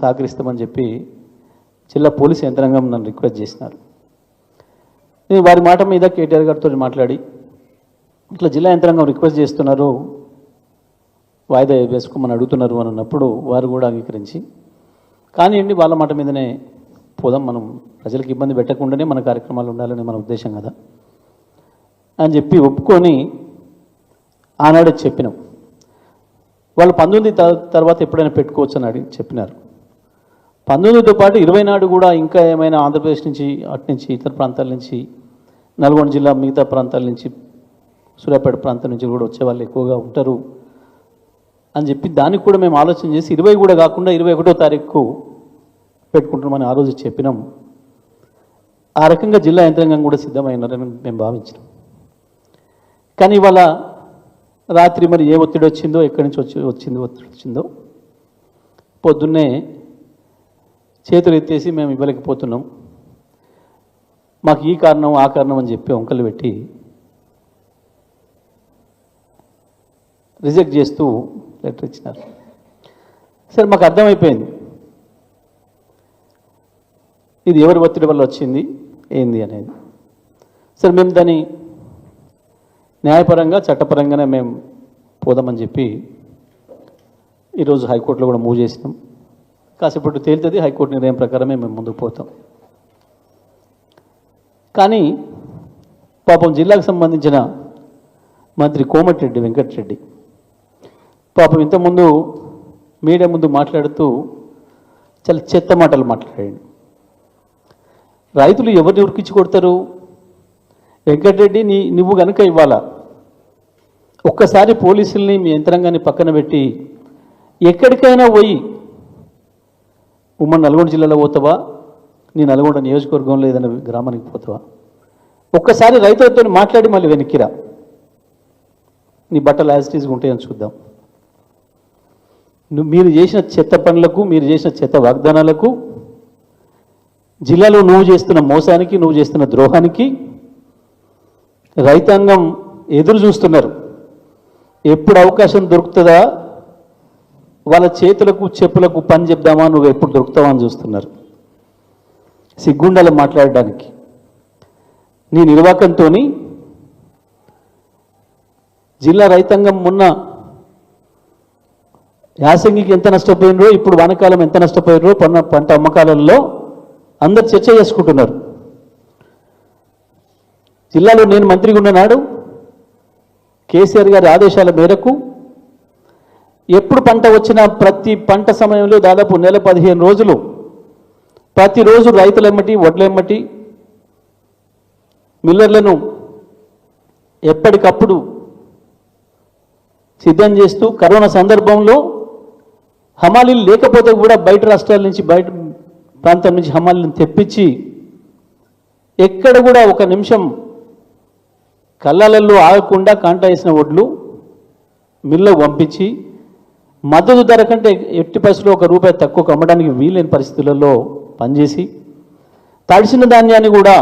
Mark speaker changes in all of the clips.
Speaker 1: సహకరిస్తామని చెప్పి జిల్లా పోలీస్ యంత్రాంగం నన్ను రిక్వెస్ట్ చేసినారు. నేను వారి మాట మీద కేటీఆర్ గారితో మాట్లాడి ఇట్లా జిల్లా యంత్రాంగం రిక్వెస్ట్ చేస్తున్నారు వాయిదా వేసుకోమని అడుగుతున్నారు అని అన్నప్పుడు వారు కూడా అంగీకరించి కానివ్వండి వాళ్ళ మాట మీదనే పోదాం మనం ప్రజలకు ఇబ్బంది పెట్టకుండానే మన కార్యక్రమాలు ఉండాలని మన ఉద్దేశం కదా అని చెప్పి ఒప్పుకొని ఆనాడే చెప్పినాం. వాళ్ళు పంతొమ్మిది తర్వాత ఎప్పుడైనా పెట్టుకోవచ్చు అని అడిగి చెప్పినారు. పంతొమ్మిదితో పాటు ఇరవై నాడు కూడా ఇంకా ఏమైనా ఆంధ్రప్రదేశ్ నుంచి అటు నుంచి ఇతర ప్రాంతాల నుంచి నల్గొండ జిల్లా మిగతా ప్రాంతాల నుంచి సూర్యాపేట ప్రాంతం నుంచి కూడా వచ్చే వాళ్ళు ఎక్కువగా ఉంటారు అని చెప్పి దానికి కూడా మేము ఆలోచన చేసి ఇరవై కూడా కాకుండా ఇరవై ఒకటో తారీఖు పెట్టుకుంటున్నామని ఆ రోజు చెప్పినాం. ఆ రకంగా జిల్లా యంత్రాంగం కూడా సిద్ధమైనారని మేము భావించినాం. కానీ ఇవాళ రాత్రి మరి ఏ ఒత్తిడి వచ్చిందో ఎక్కడి నుంచి వచ్చి వచ్చిందో ఒత్తిడి వచ్చిందో పొద్దున్నే చేతులు ఎత్తేసి మేము ఇవ్వలేకపోతున్నాం. మాకు ఈ కారణం ఆ కారణం అని చెప్పి వంకలు పెట్టి రిజెక్ట్ చేస్తూ లెటర్ ఇచ్చినారు. సరే మాకు అర్థమైపోయింది. ఇది ఎవరి ఒత్తిడి వల్ల వచ్చింది ఏంది అనేది. సరే మేము దాన్ని న్యాయపరంగా చట్టపరంగానే మేము పోదామని చెప్పి ఈరోజు హైకోర్టులో కూడా మూవ్ చేసినాం. కాసేపటి తేలుతుంది హైకోర్టు నిర్ణయం ప్రకారమే మేము ముందుకు పోతాం. కానీ పాపం జిల్లాకు సంబంధించిన మంత్రి కోమటిరెడ్డి వెంకటరెడ్డి పాపం ఇంతకుముందు మీడియా ముందు మాట్లాడుతూ చాలా చెత్త మాటలు మాట్లాడాడు. రైతులు ఎవరిని ఉరికించి కొడతారు? వెంకటరెడ్డి నీ నువ్వు కనుక ఇవ్వాలా ఒక్కసారి పోలీసుల్ని మీ యంత్రాంగాన్ని పక్కన పెట్టి ఎక్కడికైనా పోయి ఉమ్మడి నల్గొండ జిల్లాలో పోతావా? నీ నల్గొండ నియోజకవర్గంలో ఏదైనా గ్రామానికి పోతావా? ఒక్కసారి రైతులతో మాట్లాడి మళ్ళీ వెనక్కిరా నీ బట్టలు యాజిటీస్గా ఉంటాయని చూద్దాం. నువ్వు మీరు చేసిన చెత్త పనులకు మీరు చేసిన చెత్త వాగ్దానాలకు జిల్లాలో నువ్వు చేస్తున్న మోసానికి నువ్వు చేస్తున్న ద్రోహానికి రైతాంగం ఎదురు చూస్తున్నారు. ఎప్పుడు అవకాశం దొరుకుతుందా? వాళ్ళ చేతులకు చెప్పులకు పని చెప్దామా? నువ్వు ఎప్పుడు దొరుకుతావా అని చూస్తున్నారు. సిగ్గుండాలి మాట్లాడడానికి. నీ నిర్వాకంతో జిల్లా రైతాంగం మొన్న యాసంగికి ఎంత నష్టపోయినరో ఇప్పుడు వానకాలం ఎంత నష్టపోయినరో పన్న పంట అమ్మకాలలో అందరు చర్చ చేసుకుంటున్నారు. జిల్లాలో నేను మంత్రిగా ఉన్ననాడు కేసీఆర్ గారి ఆదేశాల మేరకు ఎప్పుడు పంట వచ్చినా ప్రతి పంట సమయంలో దాదాపు నెల పదిహేను రోజులు ప్రతిరోజు రైతులెమ్మటి వడ్లెమ్మటి మిల్లర్లను ఎప్పటికప్పుడు సిద్ధం చేస్తూ కరోనా సందర్భంలో హమాలీలు లేకపోతే కూడా బయట రాష్ట్రాల నుంచి బయట ప్రాంతం నుంచి హమాలీలను తెప్పించి ఎక్కడ కూడా ఒక నిమిషం కళ్ళలలో ఆగకుండా కాంటా వేసిన వడ్లు మిల్లకు పంపించి మద్దతు ధర కంటే ఎట్టి పరిస్థితుల్లో ఒక రూపాయి తక్కువకు అమ్మడానికి వీలైన పరిస్థితులలో పనిచేసి తడిసిన ధాన్యాన్ని కూడా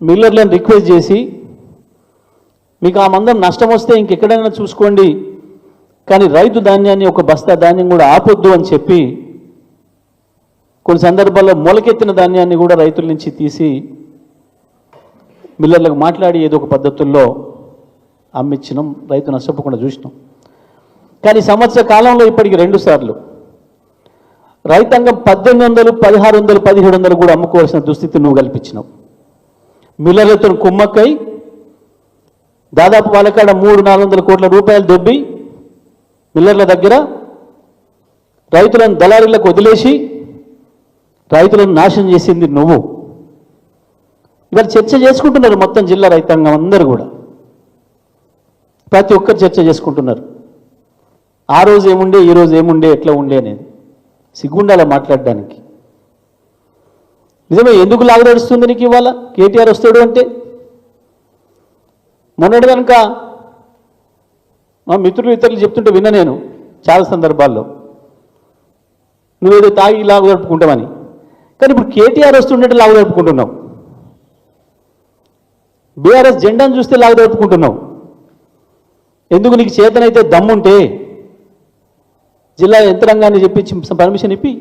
Speaker 1: మిల్లర్లను రిక్వెస్ట్ చేసి మీకు ఆ మందం నష్టం వస్తే ఇంకెక్కడైనా చూసుకోండి కానీ రైతు ధాన్యాన్ని ఒక బస్తా ధాన్యం కూడా ఆపొద్దు అని చెప్పి కొన్ని సందర్భాల్లో మొలకెత్తిన ధాన్యాన్ని కూడా రైతుల నుంచి తీసి మిల్లర్లకు మాట్లాడి ఏదో ఒక పద్ధతుల్లో అమ్మిచ్చినాం రైతు నష్టపోకుండా చూసినాం. కానీ సంవత్సర కాలంలో ఇప్పటికి రెండు సార్లు. రైతాంగం పద్దెనిమిది వందలు పదహారు వందలు పదిహేడు వందలు కూడా అమ్ముకోవాల్సిన దుస్థితి నువ్వు కల్పించినావు. మిల్లర్లతో కుమ్మక్కై దాదాపు వాళ్ళకాడ మూడు నాలుగు వందల కోట్ల రూపాయలు దొబ్బి మిల్లర్ల దగ్గర రైతులను దళారీలకు వదిలేసి రైతులను నాశనం చేసింది నువ్వు. ఇవాళ చర్చ చేసుకుంటున్నారు మొత్తం జిల్లా రైతాంగం అందరూ కూడా. ప్రతి ఒక్కరు చర్చ చేసుకుంటున్నారు. ఆ రోజు ఏముండే ఈ రోజు ఏముండే ఎట్లా ఉండే అనేది. సిగ్గుండాలి మాట్లాడడానికి. నిజమే ఎందుకు లాగదడుస్తుంది నీకు ఇవాళ? కేటీఆర్ వస్తాడు అంటే? మొన్నటి కనుక మా మిత్రులు ఇతరులు చెప్తుంటే విన్న నేను చాలా సందర్భాల్లో. నువ్వేదో తాగి లాగు జరుపుకుంటామని కానీ ఇప్పుడు కేటీఆర్ వస్తుండే లాగు జరుపుకుంటున్నావు. బీఆర్ఎస్ జెండాను చూస్తే లాగు జరుపుకుంటున్నావు. ఎందుకు నీకు చేతనైతే దమ్ముంటే? జిల్లా యంత్రాంగాన్ని చెప్పించి పర్మిషన్ ఇప్పి.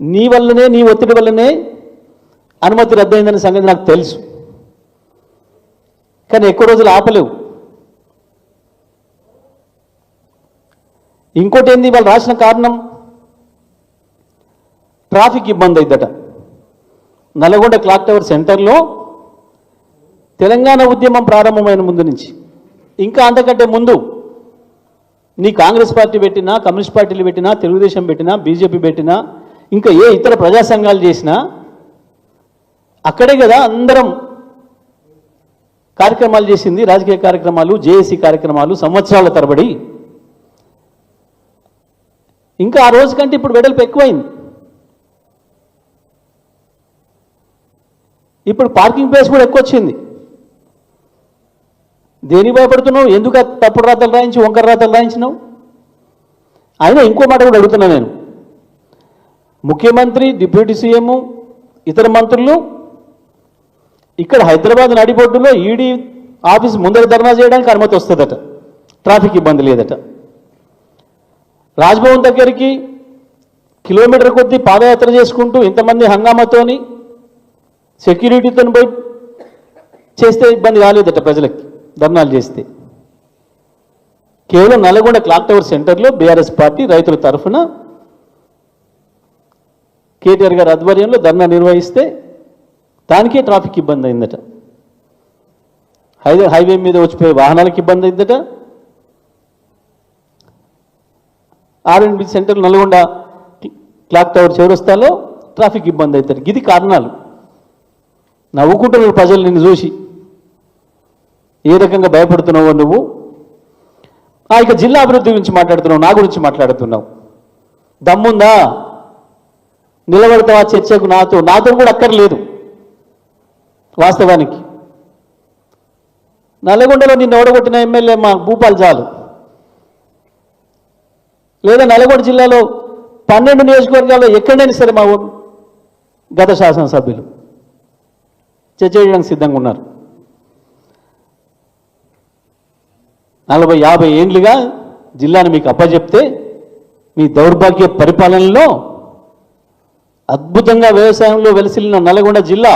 Speaker 1: నీ వల్లనే నీ ఒత్తిడి వల్లనే అనుమతి రద్దయిందనే సంగతి నాకు తెలుసు. కానీ ఎక్కువ రోజులు ఆపలేవు. ఇంకోటి ఏంది వాళ్ళు రాసిన కారణం? ట్రాఫిక్ ఇబ్బంది అయిద్దట. నల్గొండ క్లాక్ టవర్ సెంటర్లో తెలంగాణ ఉద్యమం ప్రారంభమైన ముందు నుంచి. ఇంకా అంతకంటే ముందు నీ కాంగ్రెస్ పార్టీ పెట్టినా కమ్యూనిస్ట్ పార్టీలు పెట్టినా తెలుగుదేశం పెట్టినా బీజేపీ పెట్టినా ఇంకా ఏ ఇతర ప్రజా సంఘాలు చేసినా అక్కడే కదా అందరం కార్యక్రమాలు చేసింది రాజకీయ కార్యక్రమాలు జేఏసీ కార్యక్రమాలు సంవత్సరాల తరబడి. ఇంకా ఆ రోజు కంటే ఇప్పుడు వెడల్పు ఎక్కువైంది. ఇప్పుడు పార్కింగ్ ప్లేస్ కూడా ఎక్కువ వచ్చింది దేనికి భయపడుతున్నావు? ఎందుకు తప్పుడు రాతలు రాయించి వంకర రాతలు రాయించినావు? అయినా ఇంకో మాట కూడా అడుగుతున్నా నేను. ముఖ్యమంత్రి డిప్యూటీ సీఎం ఇతర మంత్రులు ఇక్కడ హైదరాబాద్ నడిబొడ్డులో ఈడీ ఆఫీస్ ముందర ధర్నా చేయడానికి అనుమతి వస్తుందట. ట్రాఫిక్ ఇబ్బంది లేదట. రాజ్భవన్ దగ్గరికి కిలోమీటర్ కొద్దీ పాదయాత్ర చేసుకుంటూ ఇంతమంది హంగామాతోని సెక్యూరిటీతో పోయి చేస్తే ఇబ్బంది కాలేదట ప్రజలకి. ధర్నాలు చేస్తే. కేవలం నల్గొండ క్లాక్ టవర్ సెంటర్లో బీఆర్ఎస్ పార్టీ రైతుల తరఫున కేటీఆర్ గారి ఆధ్వర్యంలో ధర్నా నిర్వహిస్తే దానికే ట్రాఫిక్ ఇబ్బంది అయిందట. హైవే హైవే మీద వచ్చిపోయే వాహనాలకు ఇబ్బంది అయిందట. R and B centre Nalgonda clock tower చౌరస్తాలో ట్రాఫిక్ ఇబ్బంది అవుతారు ఇది కారణాలు. నవ్వుకుంటున్నారు ప్రజలు నిన్ను చూసి. ఏ రకంగా భయపడుతున్నావో నువ్వు? ఆ ఇక జిల్లా అభివృద్ధి గురించి మాట్లాడుతున్నావు నా గురించి మాట్లాడుతున్నావు. దమ్ముందా? నిలబడతావా? చర్చకు నాతో? నాతో కూడా అక్కర్లేదు వాస్తవానికి. నల్లగొండలో నిన్ను ఓడగొట్టిన ఎమ్మెల్యే మా భూపాల్ చాలు లేదా నల్గొండ జిల్లాలో పన్నెండు నియోజకవర్గాల్లో ఎక్కడైనా సరే మా గత శాసనసభ్యులు. చర్చ చేయడానికి సిద్ధంగా ఉన్నారు. నలభై యాభై ఏండ్లుగా జిల్లాను మీకు అప్పచెప్తే మీ దౌర్భాగ్య పరిపాలనలో అద్భుతంగా వ్యవసాయంలో వెలసిల్లిన నల్గొండ జిల్లా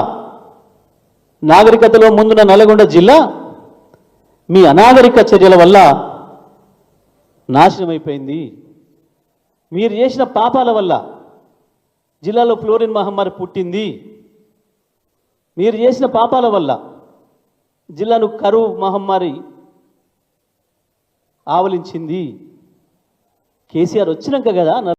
Speaker 1: నాగరికతలో ముందున్న నల్గొండ జిల్లా మీ అనాగరిక చర్యల వల్ల నాశనమైపోయింది. మీరు చేసిన పాపాల వల్ల జిల్లాలో ఫ్లోరిన్ మహమ్మారి పుట్టింది. మీరు చేసిన పాపాల వల్ల జిల్లాను కరువు మహమ్మారి ఆవలించింది. కేసీఆర్ వచ్చినాక కదా